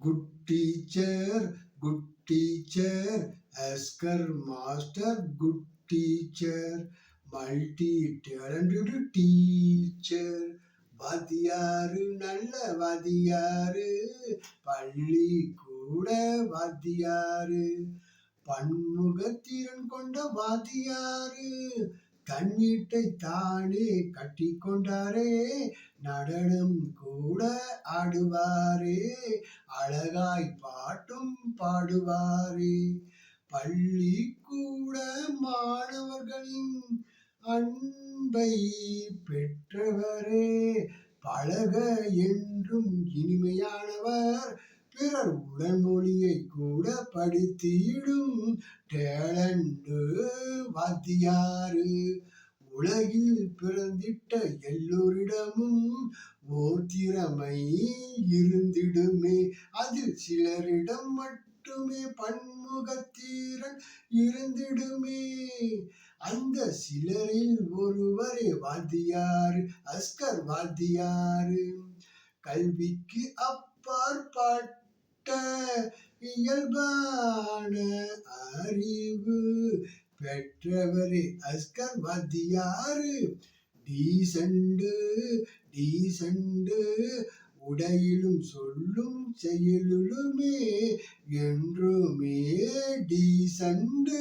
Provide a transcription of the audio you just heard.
Good teacher good teacher Asghar master good teacher multi talented teacher வாத்தியாரு நல்ல வாத்தியாரு. பள்ளி கூட வாத்தியாரு. பன்முகத்திறன் கொண்ட வாத்தியாரு. தன்னீட்டை தானே கட்டி கொண்டாரே நடனம் கூட ஆடுவாரே அழகாய் பாட்டும் பாடுவாரே. பள்ளி கூட மாணவர்களின் அன்பை பெற்றவரே பழக என்றும் இனிமையானவர் பிறர் உடன்மொழியை கூட படித்திடும் டேலண்டு வாத்தியாரு. உலகில் பிறந்திட்ட எல்லோரிடமும் ஓர் திறமை இருந்திடுமே. அதில் சிலரிடம் மட்டுமே பன்முகத்தீரன் இருந்திடுமே. அந்த சிலரில் ஒருவரே வாத்தியாரு அஸ்கர் வாத்தியாரு. கல்விக்கு அப்பாற்பட்ட இயல்பான அறிவு பெற்றவரே அஸ்கர் வாத்தியாரு. டீசண்டு டீசண்டு உடையிலும் சொல்லும் செயலிலுமே என்றுமே டீசண்டு